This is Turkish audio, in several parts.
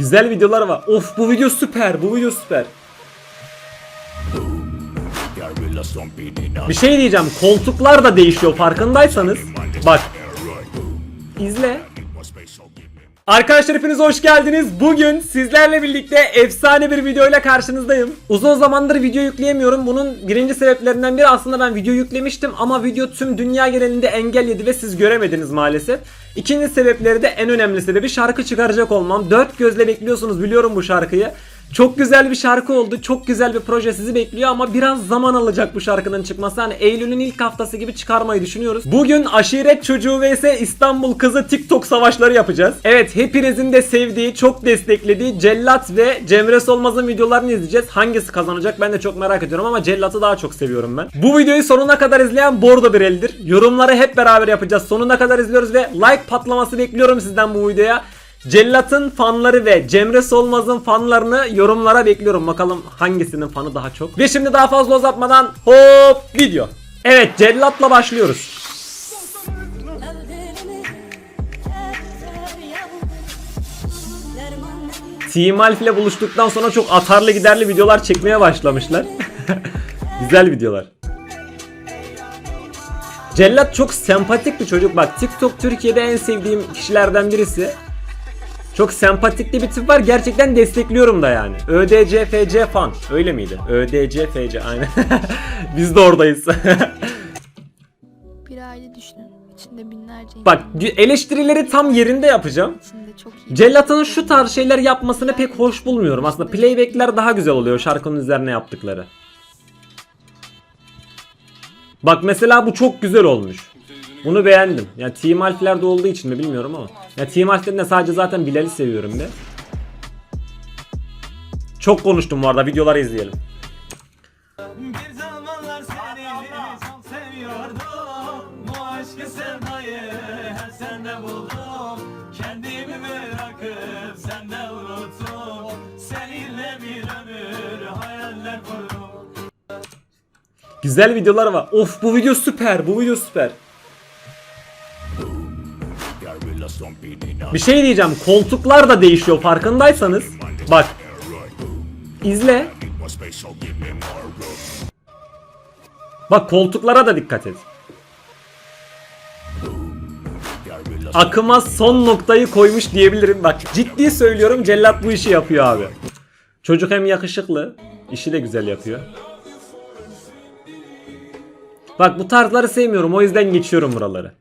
Güzel videolar var. Of bu video süper. Bu video süper. Bir şey diyeceğim. Koltuklar da değişiyor farkındaysanız. Bak. İzle. Arkadaşlar hepiniz hoş geldiniz. Bugün sizlerle birlikte efsane bir videoyla karşınızdayım. Uzun zamandır video yükleyemiyorum. Bunun birinci sebeplerinden biri aslında ben video yüklemiştim ama video tüm dünya genelinde engel yedi ve siz göremediniz maalesef. İkinci sebepleri de en önemli sebebi şarkı çıkaracak olmam. Dört gözle bekliyorsunuz biliyorum bu şarkıyı. Çok güzel bir şarkı oldu. Çok güzel bir proje sizi bekliyor ama biraz zaman alacak bu şarkının çıkması. Hani Eylül'ün ilk haftası gibi çıkarmayı düşünüyoruz. Bugün aşiret çocuğu vs İstanbul kızı TikTok savaşları yapacağız. Evet hepinizin de sevdiği, çok desteklediği Cellat ve Cemre Solmaz'ın videolarını izleyeceğiz. Hangisi kazanacak ben de çok merak ediyorum ama Cellat'ı daha çok seviyorum ben. Bu videoyu sonuna kadar izleyen bordo bir eldir. Yorumları hep beraber yapacağız. Sonuna kadar izliyoruz ve like patlaması bekliyorum sizden bu videoya. Cellat'ın fanları ve Cemre Solmaz'ın fanlarını yorumlara bekliyorum. Bakalım hangisinin fanı daha çok. Ve şimdi daha fazla uzatmadan hop video. Evet Cellat'la başlıyoruz. Team Alf ile buluştuktan sonra çok atarlı giderli videolar çekmeye başlamışlar. Güzel videolar. Cellat çok sempatik bir çocuk. Bak TikTok Türkiye'de en sevdiğim kişilerden birisi. Çok sempatikli bir tip var. Gerçekten destekliyorum da yani. ÖDCFC fan. Öyle miydi? ÖDCFC aynen. Biz de oradayız. Bir aile düşünün. İçinde binlerce Bak var. eleştirileri tam yerinde yapacağım. İçinde çok iyi. Cellat'ın şu tarz şeyler yapmasını pek hoş bulmuyorum. Aslında playback'ler daha güzel oluyor şarkının üzerine yaptıkları. Bak mesela bu çok güzel olmuş. Bunu beğendim. Ya Team Alf'lerde olduğu için mi bilmiyorum ama. Ya Team Alf'lerinde sadece zaten Bilal'i seviyorum be. Çok konuştum bu arada videoları izleyelim. Bir zamanlar seni çok seviyordum Bu aşkı sevdayı her sende buldum Kendimi bırakıp sende unuttum Seninle bir ömür hayaller kurdum Güzel videolar var. Of bu video süper. Bu video süper. Bir şey diyeceğim. Koltuklar da değişiyor farkındaysanız. Bak. İzle. Bak koltuklara da dikkat et. Akıma son noktayı koymuş diyebilirim. Bak ciddi söylüyorum Cellat bu işi yapıyor abi. Çocuk hem yakışıklı, işi de güzel yapıyor. Bak bu tarzları sevmiyorum o yüzden geçiyorum buraları.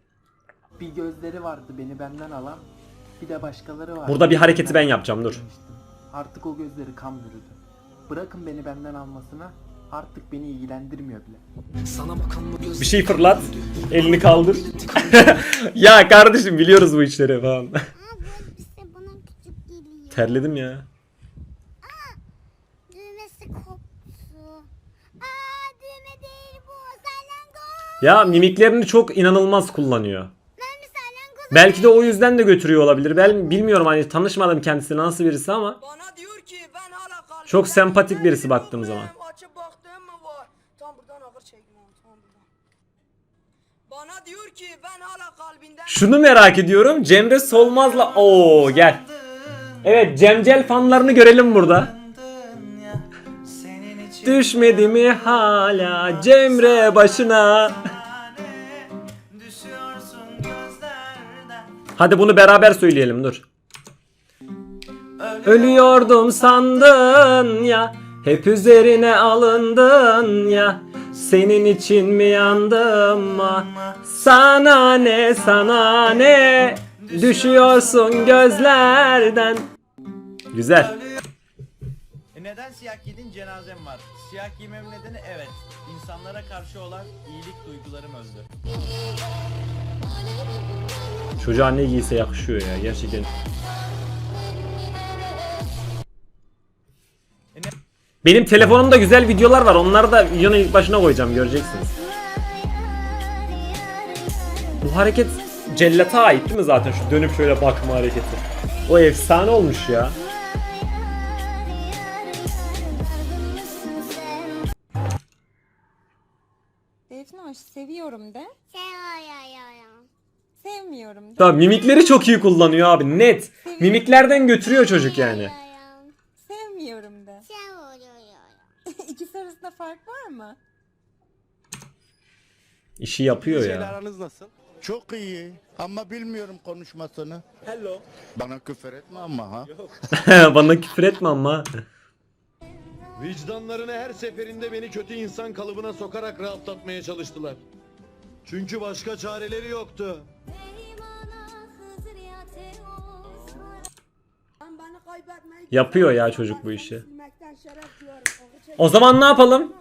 Bir gözleri vardı beni benden alan. Bir de başkaları vardı. Burada bir hareketi ben yapacağım, dur. Artık o gözleri kan bürüdü. Bırakın beni benden almasına. Artık beni ilgilendirmiyor bile. Bir şey fırlat. Elini kaldır. ya kardeşim biliyoruz bu işleri falan. İşte bana küçük geliyor. Terledim ya. Düğmesi koptu. Aa düğme değil bu. Salyangoz. Ya mimiklerini çok inanılmaz kullanıyor. Belki de o yüzden de götürüyor olabilir. Ben bilmiyorum hani tanışmadım kendisi nasıl birisi ama Bana diyor ki ben hala kalbimden Çok sempatik birisi baktığım zaman. Açıp baktığım mı var? Tam buradan ağır çekme tam buradan. Bana diyor ki ben hala kalbinden şunu merak ediyorum. Cemre Solmaz'la Oo gel. Evet Cemcel fanlarını görelim burada. Düşmedi mi hala Cemre başına? Hadi bunu beraber söyleyelim dur. Ölüyordum sandın ya Hep üzerine alındın ya Senin için mi yandım ah Sana ne sana ne Düşüyorsun gözlerden Güzel E neden siyah giydin? Cenazem var. Siyah giymem nedeni evet. İnsanlara karşı olan iyilik duygularım öldü. Çocuğa ne giyse yakışıyor ya gerçekten. Benim telefonumda güzel videolar var onları da videonun başına koyacağım göreceksiniz. Bu hareket Cellat'a ait değil mi zaten? Şu dönüp şöyle bakma hareketi. O efsane olmuş ya. Defnoş seviyorum de. Tamam mimikleri çok iyi kullanıyor abi net. Mimiklerden götürüyor çocuk yani. Sevmiyorum da. İkisi arasında fark var mı? İşi yapıyor Şeyle ya. aranız nasıl? Çok iyi ama bilmiyorum konuşmasını. Hello. Bana küfür etme ama ha. Bana küfür etme ama. Vicdanlarını her seferinde beni kötü insan kalıbına sokarak rahatlatmaya çalıştılar. Çünkü başka çareleri yoktu. Yapıyor ya çocuk bu işi. O zaman ne yapalım?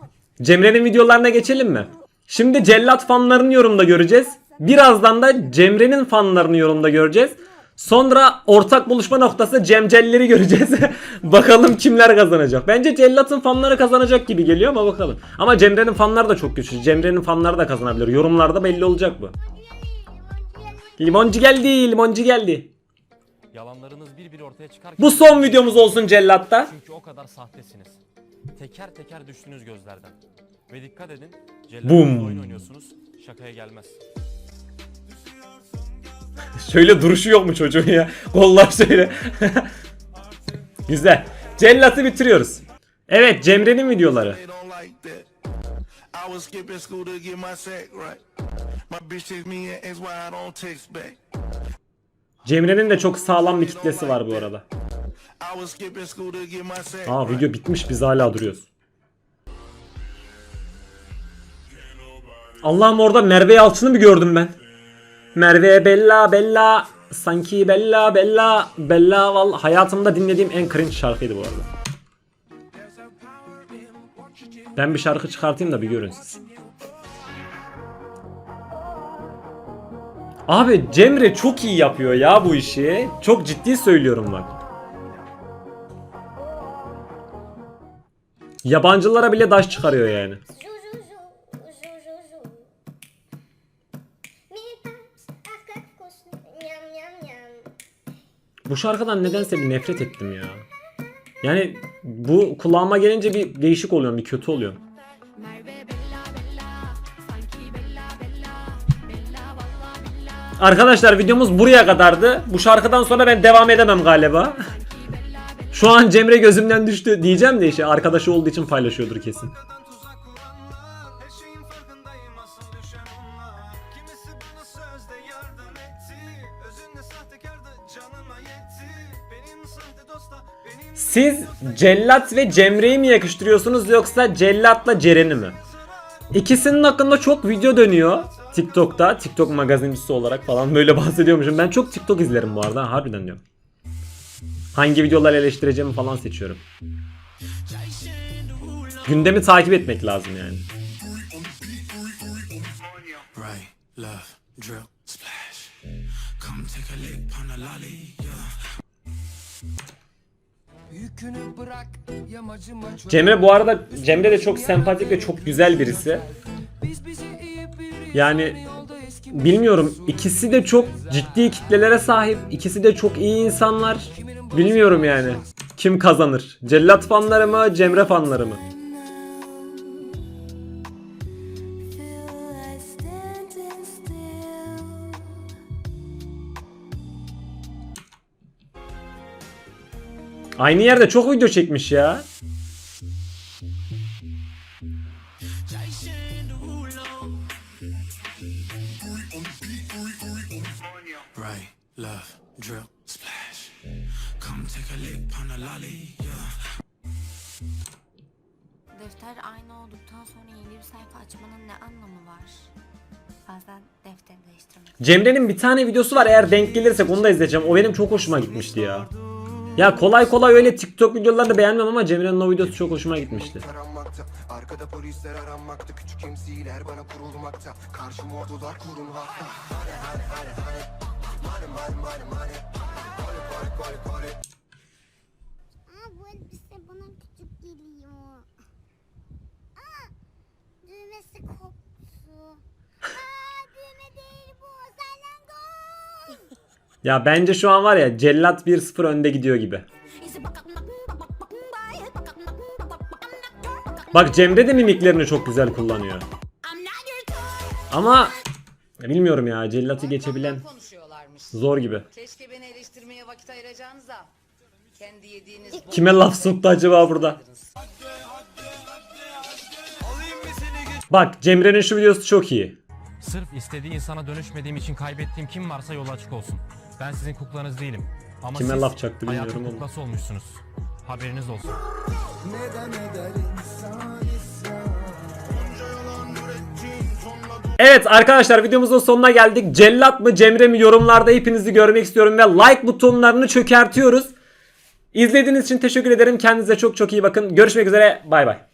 Cemre'nin videolarına geçelim mi? Şimdi Cellat fanlarını yorumda göreceğiz. Birazdan da Cemre'nin fanlarını yorumda göreceğiz. Sonra ortak buluşma noktası Cemcelleri göreceğiz. bakalım kimler kazanacak. Bence Cellat'ın fanları kazanacak gibi geliyor ama bakalım. Ama Cemre'nin fanları da çok güçlü. Cemre'nin fanları da kazanabilir. Yorumlarda belli olacak bu. Limoncu geldi, limoncu geldi. Yalanlarınız bir bir ortaya çıkarken Bu son videomuz olsun Cellat'ta. çünkü o kadar sahtesiniz. Teker teker düştünüz gözlerden. Ve dikkat edin, Boom. cellatlarla oyun oynuyorsunuz. Şakaya gelmez. Şöyle duruşu yok mu çocuğun ya? Kollar şöyle. Güzel. Cellat'ı bitiriyoruz. Evet Cemre'nin videoları. Cemre'nin de çok sağlam bir kitlesi var bu arada. Aa video bitmiş biz hala duruyoruz. Allah'ım orada Merve Yalçın'ı bir gördüm ben. Merve Bella Bella sanki Bella Bella Bella val hayatımda dinlediğim en cringe şarkıydı bu arada. Ben bir şarkı çıkartayım da bir görün siz. Abi Cemre çok iyi yapıyor ya bu işi. Çok ciddi söylüyorum bak. Yabancılara bile daş çıkarıyor yani. Bu şarkıdan nedense bir nefret ettim ya. Yani bu kulağıma gelince bir değişik oluyorum, bir kötü oluyorum. Arkadaşlar videomuz buraya kadardı. Bu şarkıdan sonra ben devam edemem galiba. Şu an Cemre gözümden düştü diyeceğim de işte arkadaşı olduğu için paylaşıyordur kesin. Siz Cellat ve Cemre'yi mi yakıştırıyorsunuz yoksa Cellat'la Ceren'i mi? İkisinin hakkında çok video dönüyor TikTok'ta. TikTok magazincisi olarak falan böyle bahsediyormuşum. Ben çok TikTok izlerim bu arada. Harbiden diyorum. Hangi videolar eleştireceğimi falan seçiyorum. Gündemi takip etmek lazım yani. Cemre bu arada Cemre de çok sempatik ve çok güzel birisi. Yani bilmiyorum ikisi de çok ciddi kitlelere sahip. İkisi de çok iyi insanlar. Bilmiyorum yani. Kim kazanır? Cellat fanları mı, Cemre fanları mı? Aynı yerde çok video çekmiş ya. Right, left, drill, splash. Come take a lick on the lolly, yeah. Defter aynı olduktan sonra yeni bir sayfa açmanın ne anlamı var? Bazen defter değiştirmek. Cemre'nin bir tane videosu var eğer denk gelirsek onu da izleyeceğim. O benim çok hoşuma gitmişti ya. Ya kolay kolay öyle TikTok videolarını beğenmem ama Cemre'nin o videosu çok hoşuma gitmişti. aranmakta Arkada polisler aranmakta Küçük MC'ler bana kurulmakta Karşıma ordular kurulmakta Aa bu elbise bana küçük geliyor. Aa düğmesi koptu. Ya bence şu an var ya Cellat 1-0 önde gidiyor gibi. Bak Cemre de mimiklerini çok güzel kullanıyor. Ama Bilmiyorum ya cellatı geçebilen konuşuyorlarmış. zor gibi. Keşke beni eleştirmeye vakit ayıracağınıza. Kendi yediğiniz Kime laf soktu acaba burada? Bak Cemre'nin şu videosu çok iyi. Sırf istediği insana dönüşmediğim için kaybettiğim kim varsa yolu açık olsun. Ben sizin kuklanız değilim. Ama Kime siz laf çaktı bilmiyorum hayatın ama. kuklası olmuşsunuz. Haberiniz olsun. Evet arkadaşlar videomuzun sonuna geldik. Cellat mı Cemre mi yorumlarda hepinizi görmek istiyorum ve like butonlarını çökertiyoruz. İzlediğiniz için teşekkür ederim. Kendinize çok çok iyi bakın. Görüşmek üzere. Bay bay.